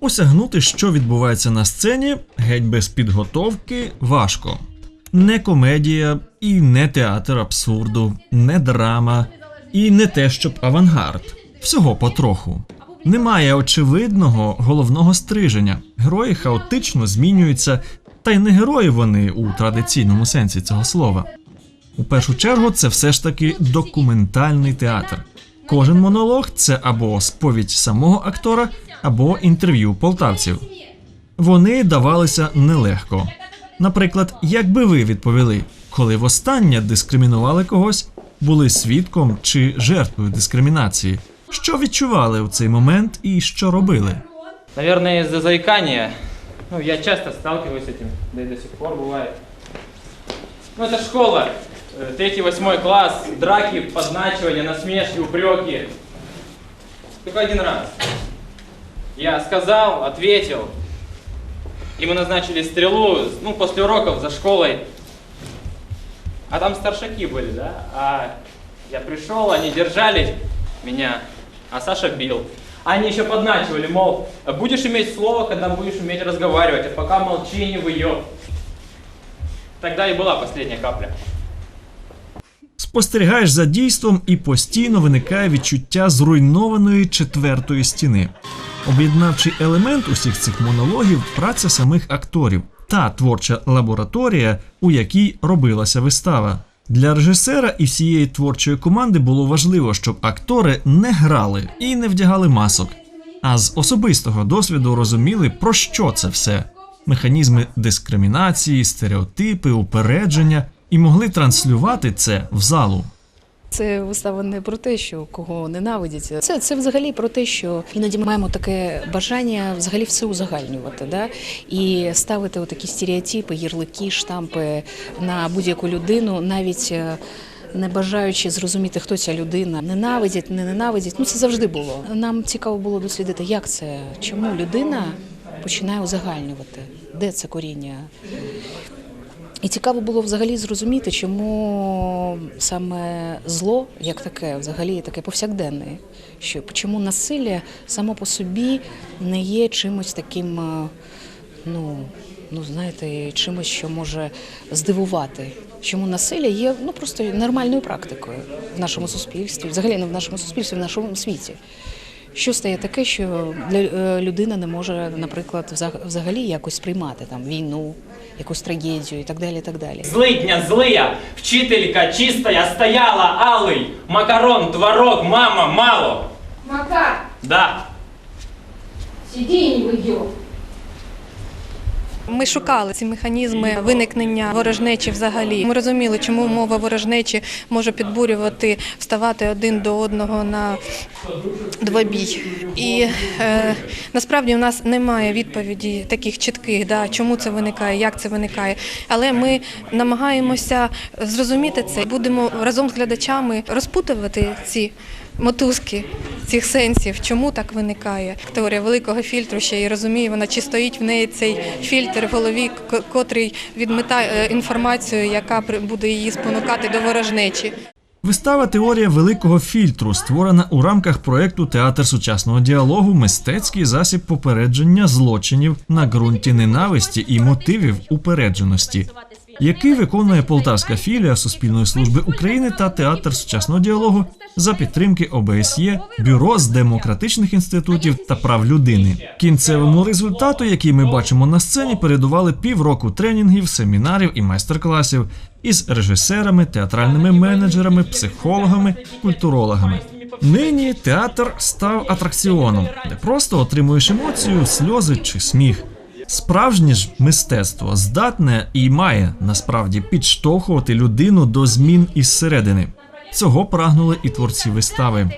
Осягнути, що відбувається на сцені, геть без підготовки, важко. Не комедія і не театр абсурду, не драма, і не те, щоб авангард. Всього потроху. Немає очевидного головного стриження. Герої хаотично змінюються, та й не герої вони у традиційному сенсі цього слова. У першу чергу це все ж таки документальний театр. Кожен монолог це або сповідь самого актора, або інтерв'ю полтавців. Вони давалися нелегко. Наприклад, як би ви відповіли, коли востаннє дискримінували когось, були свідком чи жертвою дискримінації? Що відчували у цей момент і що робили? Наверное, из-за заикания. Ну, я часто сталкиваюсь с этим, да и до сих пор бывает. Ну, это школа. Э, Третий, восьмой класс, драки, подначивания, насмешки, упреки. Только один раз. Я сказал, ответил. И мы назначили стрелу, ну, после уроков за школой. А там старшаки были, да? А я пришел, они держали меня, а Саша бил. Они еще подначивали, мол, будешь иметь слово, когда будешь уметь разговаривать, а пока молчи, не выеб. Тогда и была последняя капля. Спостерігаєш за дійством і постійно виникає відчуття зруйнованої четвертої стіни. Об'єднавчий елемент усіх цих монологів праця самих акторів та творча лабораторія, у якій робилася вистава. Для режисера і всієї творчої команди було важливо, щоб актори не грали і не вдягали масок, а з особистого досвіду розуміли, про що це все: механізми дискримінації, стереотипи, упередження, і могли транслювати це в залу. Це вистава не про те, що кого ненавидять. Це, це взагалі про те, що іноді ми маємо таке бажання взагалі все узагальнювати, да? і ставити такі стереотипи, ярлики, штампи на будь-яку людину, навіть. е, Не бажаючи зрозуміти, хто ця людина, ненавидять, не ненавидять. Ну це завжди було. Нам цікаво було дослідити, як це, чому людина починає узагальнювати, де це коріння і цікаво було взагалі зрозуміти, чому саме зло, як таке, взагалі таке повсякденне, що чому насилля само по собі не є чимось таким, е, ну, ну знаєте, чимось, що може здивувати. Чому насилля є ну просто нормальною практикою в нашому суспільстві, взагалі не в нашому суспільстві, в нашому світі. Що стає таке, що е, людина не може, наприклад, взагалі якось сприймати там війну, якусь трагедію і так далі. і так далі. Злыдня злыя, вчителька чистая стояла, алый, макарон, творог, мама, мало. Макар, Да. сиди и не выеб. Ми шукали ці механізми виникнення ворожнечі взагалі. Ми розуміли, чому мова ворожнечі може підбурювати, вставати один до одного на двобій. І е, насправді у нас немає відповіді таких чітких, да, чому це виникає, як це виникає. Але ми намагаємося зрозуміти це. Будемо разом з глядачами розпутувати ці мотузки цих сенсів, чому так виникає. Теорія великого фільтру ще й розуміє, вона чи стоїть в неї цей фільтр в голові, котрий відмитає е, інформацію, яка буде її спонукати до ворожнечі. Вистава Теорія великого фільтру створена у рамках проекту Театр сучасного діалогу мистецький засіб попередження злочинів на ґрунті ненависті і мотивів упередженості, який виконує полтавська філія Суспільної служби України та Театр сучасного діалогу за підтримки ОБСЄ, Бюро з демократичних інститутів та прав людини. Кінцевому результату, який ми бачимо на сцені, передували півроку тренінгів, семінарів і майстер-класів із режисерами, театральними менеджерами, психологами, культурологами. Нині театр став атракціоном, де просто отримуєш емоцію, сльози чи сміх. Справжнє ж мистецтво здатне і має насправді підштовхувати людину до змін із середини. Цього прагнули і творці вистави.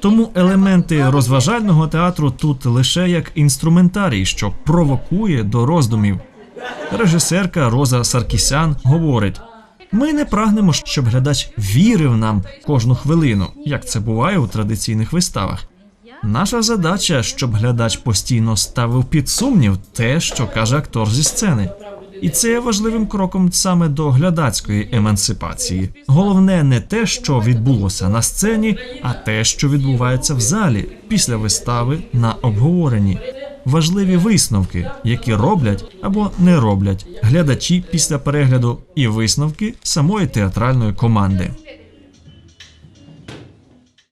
Тому елементи розважального театру тут лише як інструментарій, що провокує до роздумів. Режисерка Роза Саркісян говорить: ми не прагнемо, щоб глядач вірив нам кожну хвилину, як це буває у традиційних виставах. Наша задача, щоб глядач постійно ставив під сумнів те, що каже актор зі сцени. І це є важливим кроком саме до глядацької емансипації. Головне не те, що відбулося на сцені, а те, що відбувається в залі після вистави на обговоренні. важливі висновки, які роблять або не роблять глядачі після перегляду, і висновки самої театральної команди.